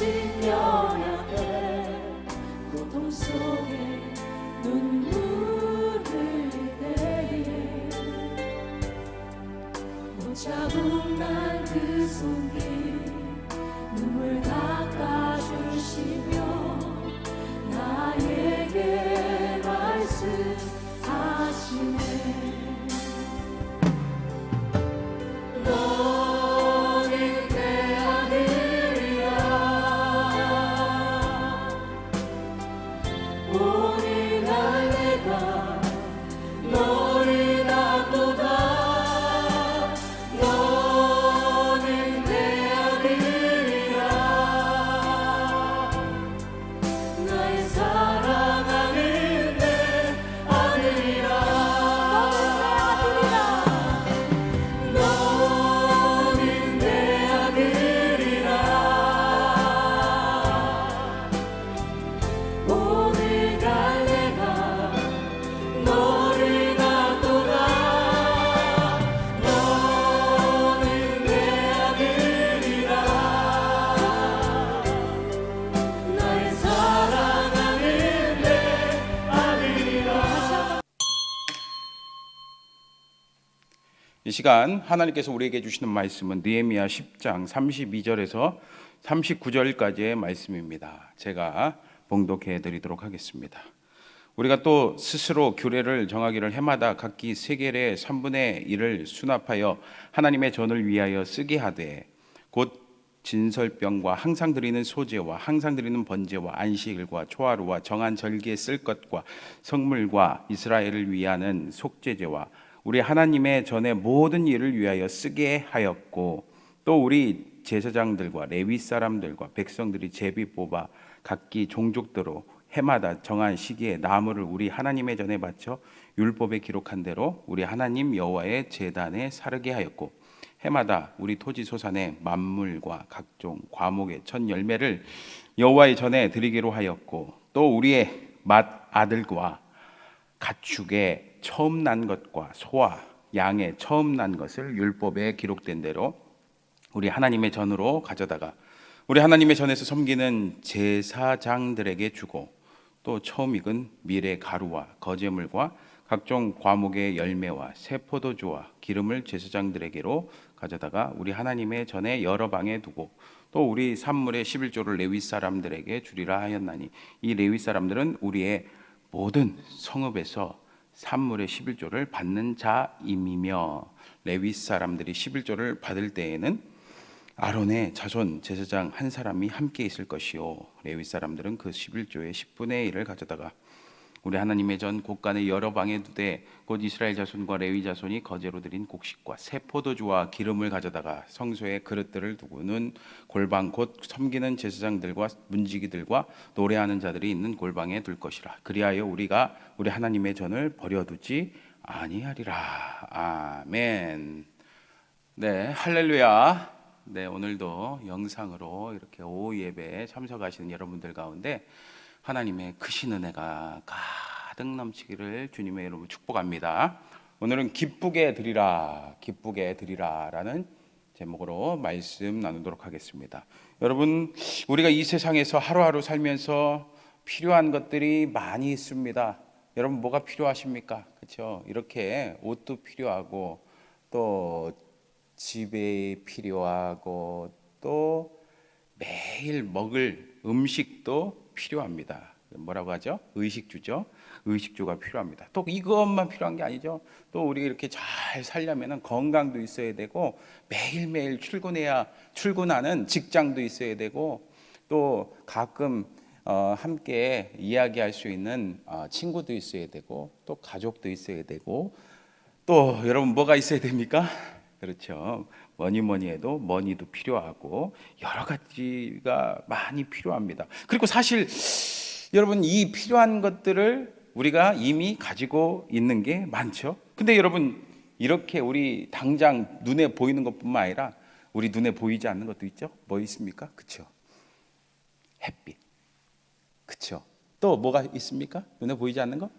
신 연약해 고통 속에 눈물 흘릴 때에 못 잡은 난그 손길 눈물 닦아주시며 시간 하나님께서 우리에게 주시는 말씀은 느헤미야 10장 32절에서 39절까지의 말씀입니다. 제가 봉독해 드리도록 하겠습니다. 우리가 또 스스로 규례를 정하기를 해마다 각기 세겔의 3분의 1을 수납하여 하나님의 전을 위하여 쓰게 하되 곧 진설병과 항상 드리는 소제와 항상 드리는 번제와 안식일과 초하루와 정한 절기에 쓸 것과 성물과 이스라엘을 위하는 속죄제와 우리 하나님의 전의 모든 일을 위하여 쓰게 하였고 또 우리 제사장들과 레위 사람들과 백성들이 제비 뽑아 각기 종족대로 해마다 정한 시기에 나무를 우리 하나님의 전에 바쳐 율법에 기록한 대로 우리 하나님 여호와의 제단에 사르게 하였고 해마다 우리 토지 소산의 만물과 각종 과목의 첫 열매를 여호와의 전에 드리기로 하였고 또 우리의 맏 아들과 가축의 처음 난 것과 소와 양의 처음 난 것을 율법에 기록된 대로 우리 하나님의 전으로 가져다가 우리 하나님의 전에서 섬기는 제사장들에게 주고 또 처음 익은 밀의 가루와 거제물과 각종 과목의 열매와 새 포도주와 기름을 제사장들에게로 가져다가 우리 하나님의 전에 여러 방에 두고 또 우리 산물의 11조를 레위 사람들에게 주리라 하였나니 이 레위 사람들은 우리의 모든 성읍에서 산물의 11조를 받는 자임이며 레위 사람들이 11조를 받을 때에는 아론의 자손 제사장 한 사람이 함께 있을 것이요. 레위 사람들은 그 11조의 10분의 1을 가져다가 우리 하나님의 전 곳간의 여러 방에 두되 곧 이스라엘 자손과 레위 자손이 거제로 드린 곡식과 새 포도주와 기름을 가져다가 성소에 그릇들을 두고는 골방 곧 섬기는 제사장들과 문지기들과 노래하는 자들이 있는 골방에 둘 것이라. 그리하여 우리가 우리 하나님의 전을 버려두지 아니하리라. 아멘. 네 할렐루야. 네 오늘도 영상으로 이렇게 오후 예배에 참석하시는 여러분들 가운데 하나님의 크신 은혜가 가득 넘치기를 주님의 이름으로 축복합니다. 오늘은 기쁘게 드리라, 기쁘게 드리라라는 제목으로 말씀 나누도록 하겠습니다. 여러분, 우리가 이 세상에서 하루하루 살면서 필요한 것들이 많이 있습니다. 여러분 뭐가 필요하십니까? 그렇죠? 이렇게 옷도 필요하고 또 집에 필요하고 또 매일 먹을 음식도 필요합니다. 뭐라고 하죠? 의식주죠. 의식주가 필요합니다. 또 이것만 필요한 게 아니죠. 또 우리 이렇게 잘 살려면 건강도 있어야 되고 매일매일 출근해야 출근하는 직장도 있어야 되고 또 가끔 어, 함께 이야기할 수 있는 어, 친구도 있어야 되고 또 가족도 있어야 되고 또 여러분 뭐가 있어야 됩니까? 그렇죠. 뭐니 뭐니 해도 머니도 필요하고 여러 가지가 많이 필요합니다. 그리고 사실 여러분 이 필요한 것들을 우리가 이미 가지고 있는 게 많죠. 근데 여러분 이렇게 우리 당장 눈에 보이는 것뿐만 아니라 우리 눈에 보이지 않는 것도 있죠. 뭐 있습니까? 그렇죠. 햇빛. 그쵸? 또 뭐가 있습니까? 눈에 보이지 않는 거?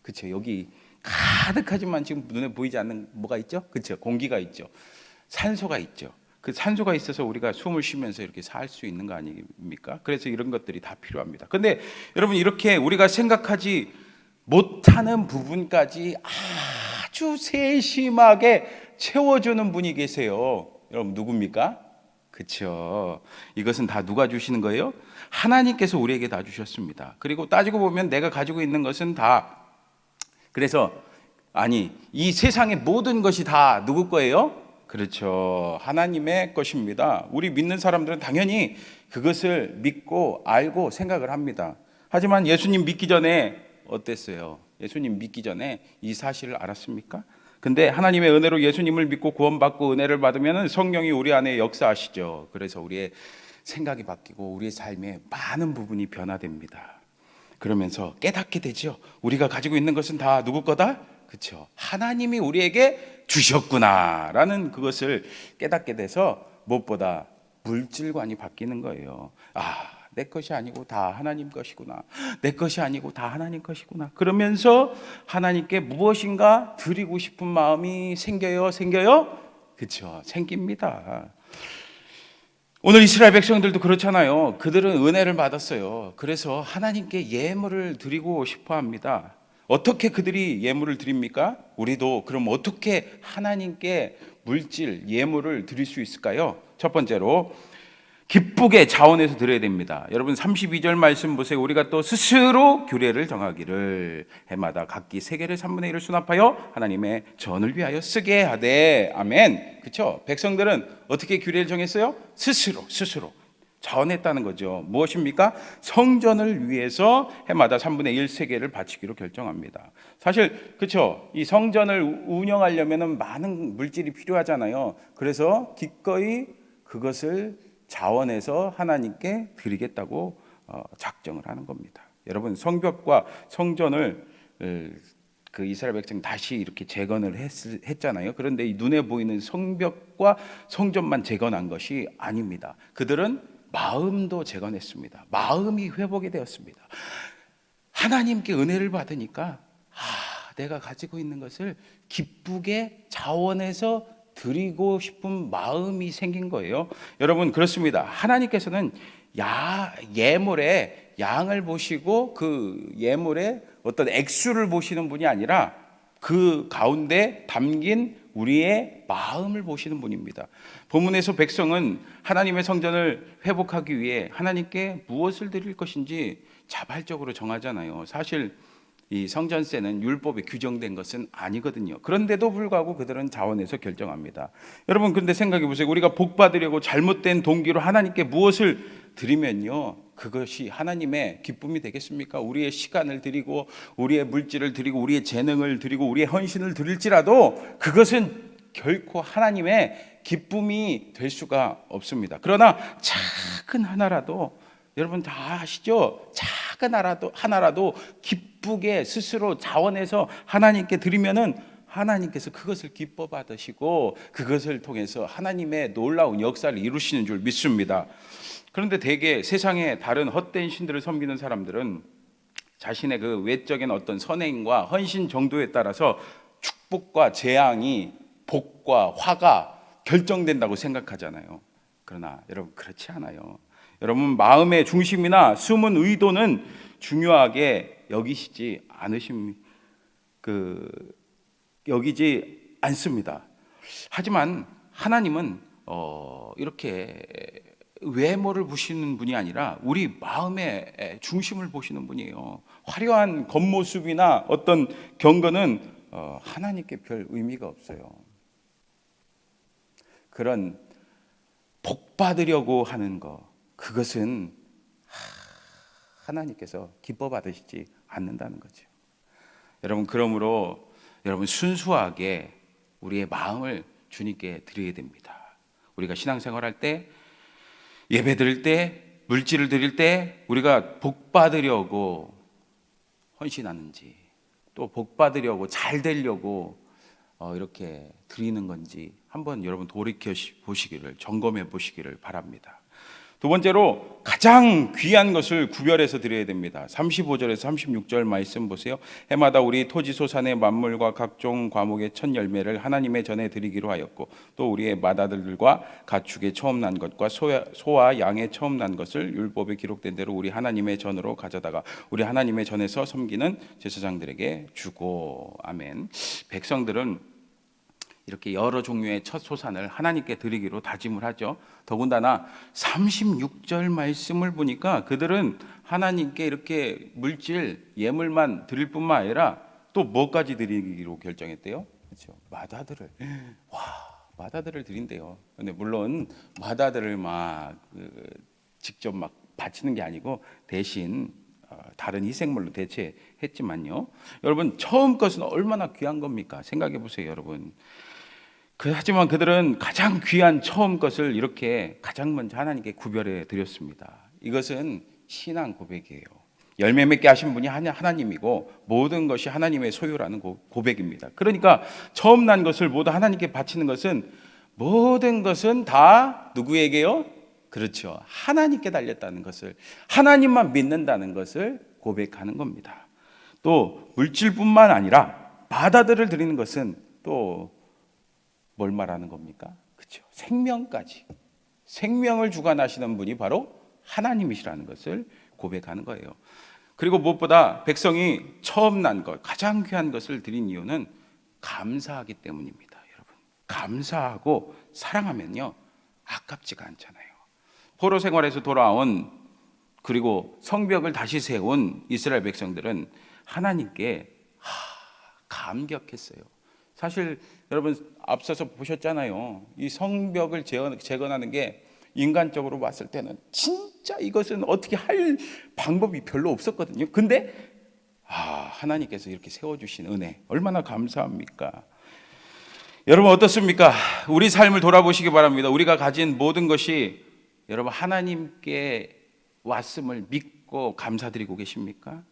그쵸? 여기 가득하지만 지금 눈에 보이지 않는 뭐가 있죠? 그쵸? 공기가 있죠. 산소가 있죠. 그 산소가 있어서 우리가 숨을 쉬면서 이렇게 살 수 있는 거 아닙니까? 그래서 이런 것들이 다 필요합니다. 근데 여러분 이렇게 우리가 생각하지 못하는 부분까지 아주 세심하게 채워주는 분이 계세요. 여러분 누굽니까? 그렇죠. 이것은 다 누가 주시는 거예요? 하나님께서 우리에게 다 주셨습니다. 그리고 따지고 보면 내가 가지고 있는 것은 다 그래서 아니 이 세상의 모든 것이 다 누구 거예요? 그렇죠. 하나님의 것입니다. 우리 믿는 사람들은 당연히 그것을 믿고 알고 생각을 합니다. 하지만 예수님 믿기 전에 어땠어요? 예수님 믿기 전에 이 사실을 알았습니까? 근데 하나님의 은혜로 예수님을 믿고 구원받고 은혜를 받으면 성령이 우리 안에 역사하시죠. 그래서 우리의 생각이 바뀌고 우리의 삶의 많은 부분이 변화됩니다. 그러면서 깨닫게 되죠. 우리가 가지고 있는 것은 다 누구 거다? 그렇죠. 하나님이 우리에게 주셨구나라는 그것을 깨닫게 돼서 무엇보다 물질관이 바뀌는 거예요. 아, 내 것이 아니고 다 하나님 것이구나. 내 것이 아니고 다 하나님 것이구나. 그러면서 하나님께 무엇인가 드리고 싶은 마음이 생겨요. 생겨요? 그렇죠. 생깁니다. 오늘 이스라엘 백성들도 그렇잖아요. 그들은 은혜를 받았어요. 그래서 하나님께 예물을 드리고 싶어 합니다. 어떻게 그들이 예물을 드립니까? 우리도 그럼 어떻게 하나님께 물질, 예물을 드릴 수 있을까요? 첫 번째로 기쁘게 자원해서 드려야 됩니다. 여러분 32절 말씀 보세요. 우리가 또 스스로 규례를 정하기를 해마다 각기 세 개를 3분의 1을 수납하여 하나님의 전을 위하여 쓰게 하되 아멘. 그렇죠? 백성들은 어떻게 규례를 정했어요? 스스로 스스로 자원했다는 거죠. 무엇입니까? 성전을 위해서 해마다 3분의 1 세계를 바치기로 결정합니다. 사실 그렇죠. 이 성전을 운영하려면은 많은 물질이 필요하잖아요. 그래서 기꺼이 그것을 자원해서 하나님께 드리겠다고 어, 작정을 하는 겁니다. 여러분 성벽과 성전을 에, 그 이스라엘 백성 다시 이렇게 재건을 했, 했잖아요. 그런데 이 눈에 보이는 성벽과 성전만 재건한 것이 아닙니다. 그들은 마음도 재건했습니다. 마음이 회복이 되었습니다. 하나님께 은혜를 받으니까 아, 내가 가지고 있는 것을 기쁘게 자원해서 드리고 싶은 마음이 생긴 거예요. 여러분 그렇습니다. 하나님께서는 야 예물에 양을 보시고 그 예물에 어떤 액수를 보시는 분이 아니라 그 가운데 담긴 우리의 마음을 보시는 분입니다. 본문에서 백성은 하나님의 성전을 회복하기 위해 하나님께 무엇을 드릴 것인지 자발적으로 정하잖아요. 사실 이 성전세는 율법에 규정된 것은 아니거든요. 그런데도 불구하고 그들은 자원해서 결정합니다. 여러분 근데 생각해 보세요. 우리가 복 받으려고 잘못된 동기로 하나님께 무엇을 드리면요. 그것이 하나님의 기쁨이 되겠습니까? 우리의 시간을 드리고 우리의 물질을 드리고 우리의 재능을 드리고 우리의 헌신을 드릴지라도 그것은 결코 하나님의 기쁨이 될 수가 없습니다. 그러나 작은 하나라도 여러분 다 아시죠? 작은 하나라도 하나라도 기쁘게 스스로 자원해서 하나님께 드리면은 하나님께서 그것을 기뻐 받으시고 그것을 통해서 하나님의 놀라운 역사를 이루시는 줄 믿습니다. 그런데 대개 세상에 다른 헛된 신들을 섬기는 사람들은 자신의 그 외적인 어떤 선행과 헌신 정도에 따라서 축복과 재앙이 복과 화가 결정된다고 생각하잖아요. 그러나 여러분 그렇지 않아요. 여러분 마음의 중심이나 숨은 의도는 중요하게 여기시지 않으심 그 여기지 않습니다. 하지만 하나님은 어, 이렇게 외모를 보시는 분이 아니라 우리 마음의 중심을 보시는 분이에요. 화려한 겉모습이나 어떤 경건은 어, 하나님께 별 의미가 없어요. 그런 복 받으려고 하는 거 그것은 하나님께서 기뻐 받으시지 않는다는 거죠. 여러분 그러므로 여러분 순수하게 우리의 마음을 주님께 드려야 됩니다. 우리가 신앙생활할 때 예배 드릴 때 물질을 드릴 때 우리가 복 받으려고 헌신하는지 또 복 받으려고 잘 되려고 어, 이렇게 드리는 건지 한번 여러분 돌이켜 보시기를 점검해 보시기를 바랍니다. 두 번째로 가장 귀한 것을 구별해서 드려야 됩니다. 35절에서 36절 말씀 보세요. 해마다 우리 토지 소산의 만물과 각종 과목의 첫 열매를 하나님의 전에 드리기로 하였고 또 우리의 맏아들들과 가축의 처음 난 것과 소와 양의 처음 난 것을 율법에 기록된 대로 우리 하나님의 전으로 가져다가 우리 하나님의 전에서 섬기는 제사장들에게 주고 아멘. 백성들은 이렇게 여러 종류의 첫 소산을 하나님께 드리기로 다짐을 하죠. 더군다나 36절 말씀을 보니까 그들은 하나님께 이렇게 물질 예물만 드릴 뿐만 아니라 또 뭐까지 드리기로 결정했대요? 그렇죠. 마다들을 와 마다들을 드린대요. 근데 물론 마다들을 막 그, 직접 막 바치는 게 아니고 대신 어, 다른 희생물로 대체했지만요. 여러분 처음 것은 얼마나 귀한 겁니까? 생각해 보세요, 여러분. 그, 하지만 그들은 가장 귀한 처음 것을 이렇게 가장 먼저 하나님께 구별해 드렸습니다. 이것은 신앙 고백이에요. 열매 맺게 하신 분이 하나- 하나님이고 모든 것이 하나님의 소유라는 고- 고백입니다. 그러니까 처음 난 것을 모두 하나님께 바치는 것은 모든 것은 다 누구에게요? 그렇죠. 하나님께 달렸다는 것을 하나님만 믿는다는 것을 고백하는 겁니다. 또 물질뿐만 아니라 바다들을 드리는 것은 또 뭘 말하는 겁니까? 그렇죠. 생명까지. 생명을 주관하시는 분이 바로 하나님이시라는 것을 고백하는 거예요. 그리고 무엇보다 백성이 처음 난 것, 가장 귀한 것을 드린 이유는 감사하기 때문입니다, 여러분. 감사하고 사랑하면요. 아깝지가 않잖아요. 포로 생활에서 돌아온 그리고 성벽을 다시 세운 이스라엘 백성들은 하나님께 하, 감격했어요. 사실 여러분 앞서서 보셨잖아요. 이 성벽을 재건- 재건하는 게 인간적으로 봤을 때는 진짜 이것은 어떻게 할 방법이 별로 없었거든요. 근데 아, 하나님께서 이렇게 세워 주신 은혜 얼마나 감사합니까? 여러분 어떻습니까? 우리 삶을 돌아보시기 바랍니다. 우리가 가진 모든 것이 여러분 하나님께 왔음을 믿고 감사드리고 계십니까?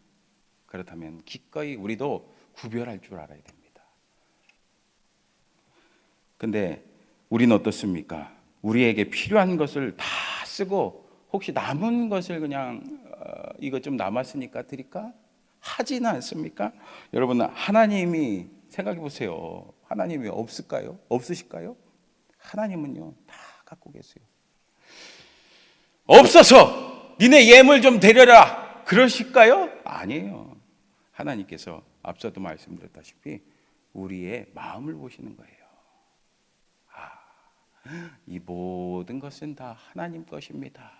그렇다면 기꺼이 우리도 구별할 줄 알아야 됩니다. 근데 우리는 어떻습니까? 우리에게 필요한 것을 다 쓰고 혹시 남은 것을 그냥 어, 이거 좀 남았으니까 드릴까? 하지는 않습니까? 여러분 하나님이 생각해 보세요. 하나님이 없을까요? 없으실까요? 하나님은요 다 갖고 계세요. 없어서 니네 예물 좀 드려라 그러실까요? 아니에요. 하나님께서 앞서도 말씀드렸다시피 우리의 마음을 보시는 거예요. 아, 이 모든 것은 다 하나님 것입니다.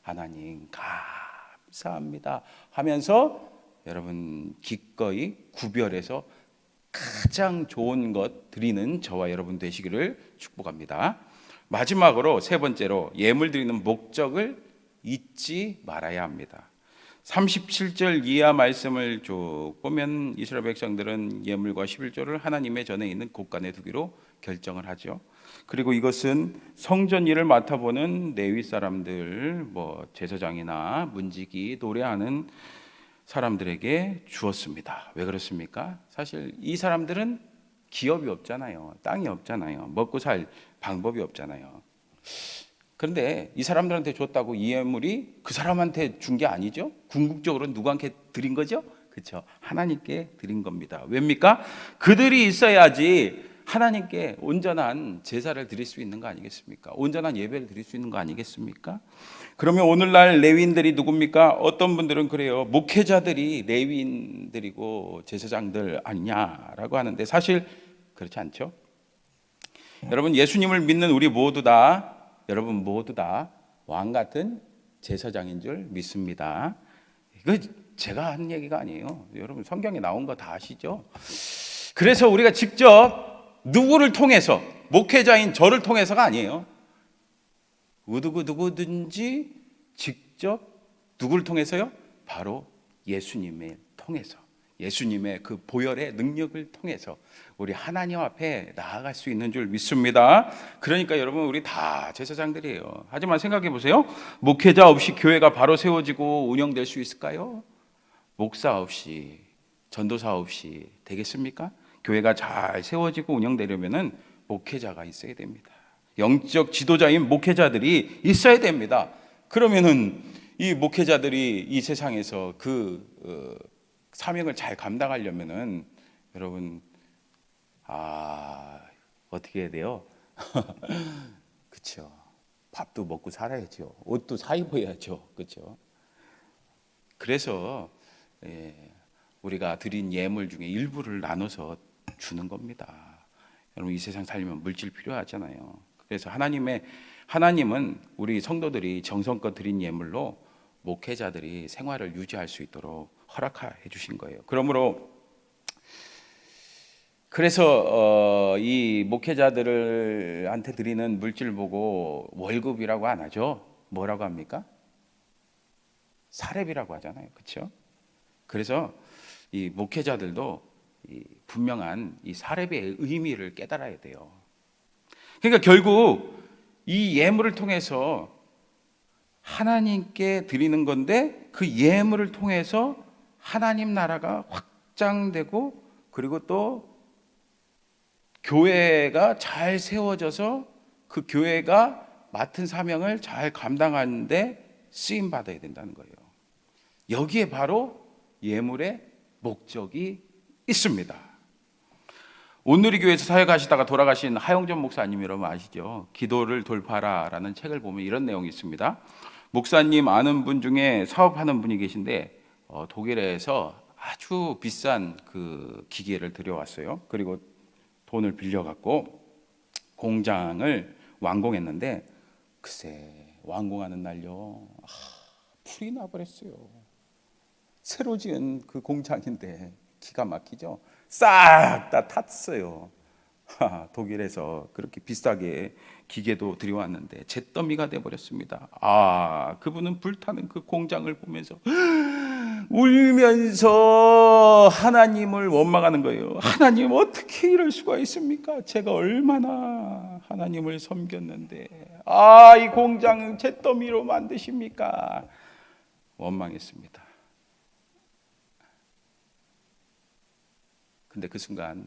하나님 감사합니다. 하면서 여러분 기꺼이 구별해서 가장 좋은 것 드리는 저와 여러분 되시기를 축복합니다. 마지막으로 세 번째로 예물 드리는 목적을 잊지 말아야 합니다. 37절 이하 말씀을 쭉 보면 이스라엘 백성들은 예물과 11조를 하나님의 전에 있는 곳간에 두기로 결정을 하죠. 그리고 이것은 성전 일을 맡아보는 레위 사람들, 뭐 제사장이나 문지기, 노래하는 사람들에게 주었습니다. 왜 그렇습니까? 사실 이 사람들은 기업이 없잖아요. 땅이 없잖아요. 먹고 살 방법이 없잖아요. 그런데 이 사람들한테 줬다고 이 예물이 그 사람한테 준 게 아니죠? 궁극적으로 누구한테 드린 거죠? 그렇죠. 하나님께 드린 겁니다. 왜입니까? 그들이 있어야지 하나님께 온전한 제사를 드릴 수 있는 거 아니겠습니까? 온전한 예배를 드릴 수 있는 거 아니겠습니까? 그러면 오늘날 레위인들이 누굽니까? 어떤 분들은 그래요. 목회자들이 레위인들이고 제사장들 아니냐라고 하는데 사실 그렇지 않죠. 여러분 예수님을 믿는 우리 모두 다 여러분 모두 다 왕 같은 제사장인 줄 믿습니다. 이거 제가 한 얘기가 아니에요. 여러분 성경에 나온 거 다 아시죠? 그래서 우리가 직접 누구를 통해서 목회자인 저를 통해서가 아니에요. 누구 누구든지 직접 누구를 통해서요? 바로 예수님을 통해서 예수님의 그 보혈의 능력을 통해서 우리 하나님 앞에 나아갈 수 있는 줄 믿습니다. 그러니까 여러분 우리 다 제사장들이에요. 하지만 생각해 보세요. 목회자 없이 교회가 바로 세워지고 운영될 수 있을까요? 목사 없이 전도사 없이 되겠습니까? 교회가 잘 세워지고 운영되려면은 목회자가 있어야 됩니다. 영적 지도자인 목회자들이 있어야 됩니다. 그러면은 이 목회자들이 이 세상에서 그 어, 사명을 잘 감당하려면은 여러분 아 어떻게 해야 돼요? 그렇죠. 밥도 먹고 살아야죠. 옷도 사 입어야죠. 그렇죠. 그래서 예, 우리가 드린 예물 중에 일부를 나눠서 주는 겁니다. 여러분 이 세상 살려면 물질 필요하잖아요. 그래서 하나님의 하나님은 우리 성도들이 정성껏 드린 예물로 목회자들이 생활을 유지할 수 있도록 허락해 주신 거예요. 그러므로 그래서 어, 이 목회자들한테 드리는 물질 보고 월급이라고 안 하죠. 뭐라고 합니까? 사렙이라고 하잖아요. 그렇죠? 그래서 이 목회자들도 이 분명한 이 사렙의 의미를 깨달아야 돼요. 그러니까 결국 이 예물을 통해서 하나님께 드리는 건데 그 예물을 통해서 하나님 나라가 확장되고 그리고 또 교회가 잘 세워져서 그 교회가 맡은 사명을 잘 감당하는데 쓰임 받아야 된다는 거예요. 여기에 바로 예물의 목적이 있습니다. 온누리 교회에서 사역하시다가 돌아가신 하영전 목사님 여러분 아시죠? 기도를 돌파라라는 책을 보면 이런 내용이 있습니다. 목사님 아는 분 중에 사업하는 분이 계신데 어, 독일에서 아주 비싼 그 기계를 들여왔어요. 그리고 돈을 빌려갖고 공장을 완공했는데 글쎄 완공하는 날요 아, 불이 나버렸어요. 새로 지은 그 공장인데 기가 막히죠. 싹 다 탔어요. 하, 독일에서 그렇게 비싸게 기계도 들여왔는데 잿더미가 돼 버렸습니다. 아, 그분은 불타는 그 공장을 보면서 울면서 하나님을 원망하는 거예요. 하나님 어떻게 이럴 수가 있습니까? 제가 얼마나 하나님을 섬겼는데 아, 이 공장 잿더미로 만드십니까? 원망했습니다. 근데 그 순간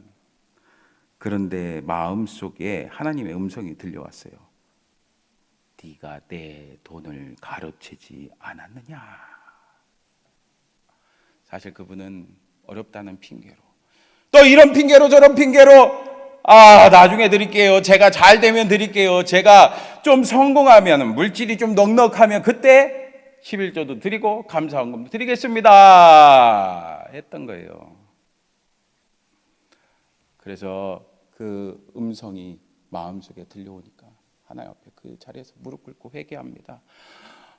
그런데 마음 속에 하나님의 음성이 들려왔어요. 네가 내 돈을 가로채지 않았느냐? 사실 그분은 어렵다는 핑계로 또 이런 핑계로 저런 핑계로 아 나중에 드릴게요. 제가 잘 되면 드릴게요. 제가 좀 성공하면 물질이 좀 넉넉하면 그때 11조도 드리고 감사헌금도 드리겠습니다. 했던 거예요. 그래서 그 음성이 마음속에 들려오니까 하나님 앞에 그 자리에서 무릎 꿇고 회개합니다.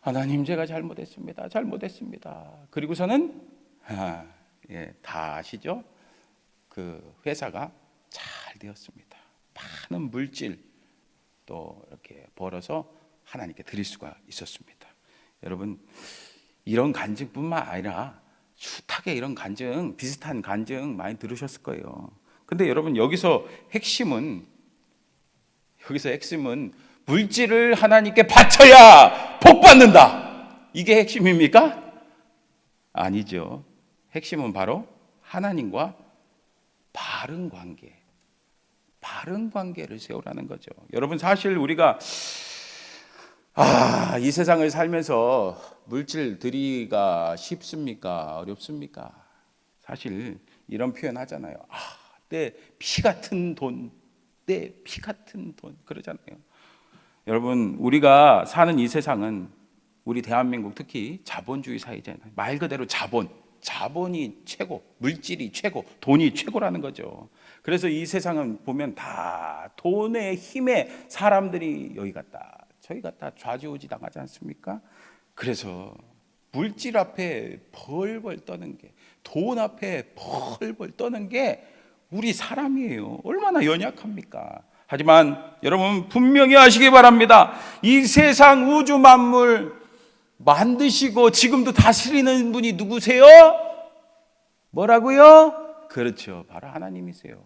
하나님 제가 잘못했습니다. 잘못했습니다. 그리고서는 아, 예, 다 아시죠? 그 회사가 잘 되었습니다. 많은 물질 또 이렇게 벌어서 하나님께 드릴 수가 있었습니다. 여러분 이런 간증뿐만 아니라 숱하게 이런 간증 비슷한 간증 많이 들으셨을 거예요. 근데 여러분 여기서 핵심은 여기서 핵심은 물질을 하나님께 바쳐야 복 받는다. 이게 핵심입니까? 아니죠. 핵심은 바로 하나님과 바른 관계. 바른 관계를 세우라는 거죠. 여러분 사실 우리가 아, 이 세상을 살면서 물질 들이가 쉽습니까? 어렵습니까? 사실 이런 표현 하잖아요. 아, 내피 같은 돈, 내 피 같은 돈 그러잖아요. 여러분 우리가 사는 이 세상은 우리 대한민국 특히 자본주의 사회잖아요. 말 그대로 자본, 자본이 최고, 물질이 최고, 돈이 최고라는 거죠. 그래서 이 세상은 보면 다 돈의 힘에 사람들이 여기 갔다 저기 갔다 좌지우지 당하지 않습니까? 그래서 물질 앞에 벌벌 떠는 게, 돈 앞에 벌벌 떠는 게 우리 사람이에요. 얼마나 연약합니까? 하지만 여러분 분명히 아시기 바랍니다. 이 세상 우주 만물 만드시고 지금도 다스리는 분이 누구세요? 뭐라고요? 그렇죠. 바로 하나님이세요.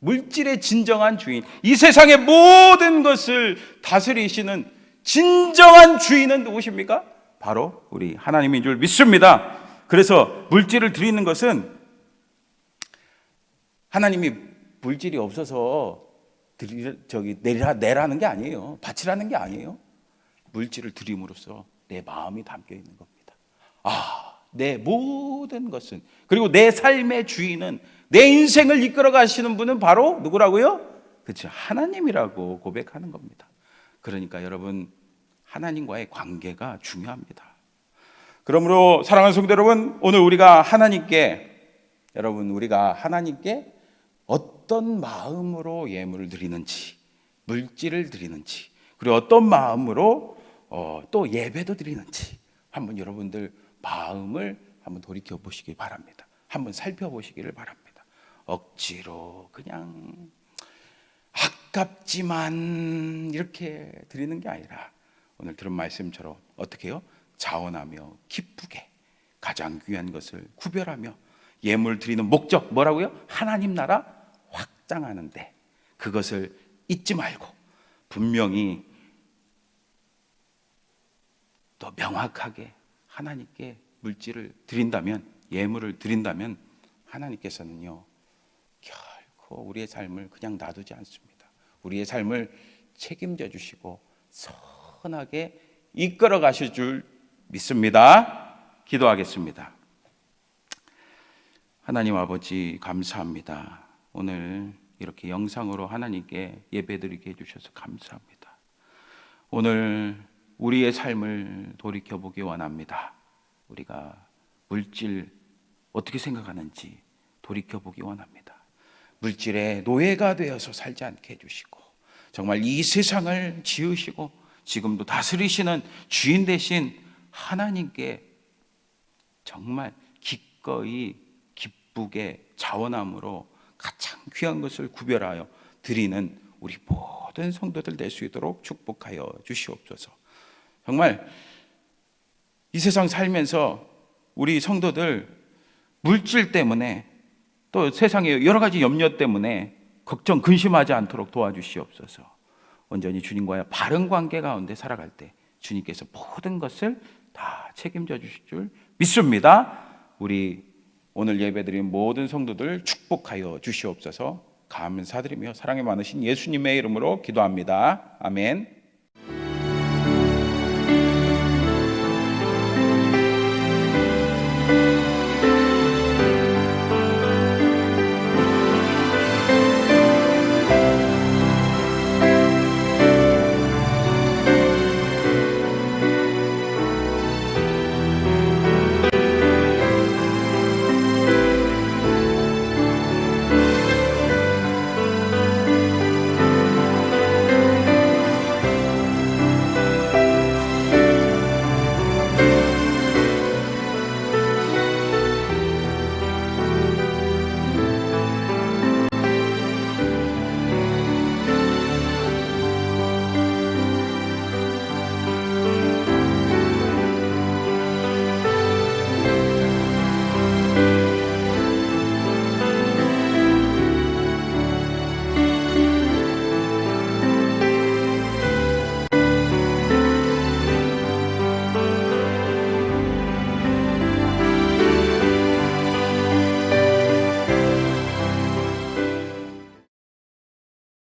물질의 진정한 주인. 이 세상의 모든 것을 다스리시는 진정한 주인은 누구십니까? 바로 우리 하나님인 줄 믿습니다. 그래서 물질을 드리는 것은 하나님이 물질이 없어서 드리, 저기 내라 내라는 게 아니에요. 바치라는 게 아니에요. 물질을 드림으로써 내 마음이 담겨 있는 겁니다. 아, 내 모든 것은 그리고 내 삶의 주인은 내 인생을 이끌어 가시는 분은 바로 누구라고요? 그렇죠. 하나님이라고 고백하는 겁니다. 그러니까 여러분 하나님과의 관계가 중요합니다. 그러므로 사랑하는 성도 여러분, 오늘 우리가 하나님께 여러분 우리가 하나님께 어떤 마음으로 예물을 드리는지, 물질을 드리는지, 그리고 어떤 마음으로 어, 또 예배도 드리는지 한번 여러분들 마음을 한번 돌이켜 보시기 바랍니다. 한번 살펴보시기를 바랍니다. 억지로 그냥 아깝지만 이렇게 드리는 게 아니라 오늘 들은 말씀처럼 어떻게 해요? 자원하며 기쁘게 가장 귀한 것을 구별하며 예물 드리는 목적 뭐라고요? 하나님 나라 확장하는데 그것을 잊지 말고 분명히 또 명확하게 하나님께 물질을 드린다면 예물을 드린다면 하나님께서는요 결코 우리의 삶을 그냥 놔두지 않습니다. 우리의 삶을 책임져 주시고 선하게 이끌어 가실 줄 믿습니다. 기도하겠습니다. 하나님 아버지 감사합니다. 오늘 이렇게 영상으로 하나님께 예배드리게 해주셔서 감사합니다. 오늘 우리의 삶을 돌이켜 보기 원합니다. 우리가 물질 어떻게 생각하는지 돌이켜 보기 원합니다. 물질의 노예가 되어서 살지 않게 해주시고 정말 이 세상을 지으시고 지금도 다스리시는 주인 되신 하나님께 정말 기꺼이 기쁘게 자원함으로 가장 귀한 것을 구별하여 드리는 우리 모든 성도들 될 수 있도록 축복하여 주시옵소서. 정말 이 세상 살면서 우리 성도들 물질 때문에 또 세상의 여러 가지 염려 때문에 걱정 근심하지 않도록 도와주시옵소서. 온전히 주님과의 바른 관계 가운데 살아갈 때 주님께서 모든 것을 다 책임져 주실 줄 믿습니다. 우리 오늘 예배드린 모든 성도들 축복하여 주시옵소서. 감사드리며 사랑이 많으신 예수님의 이름으로 기도합니다. 아멘.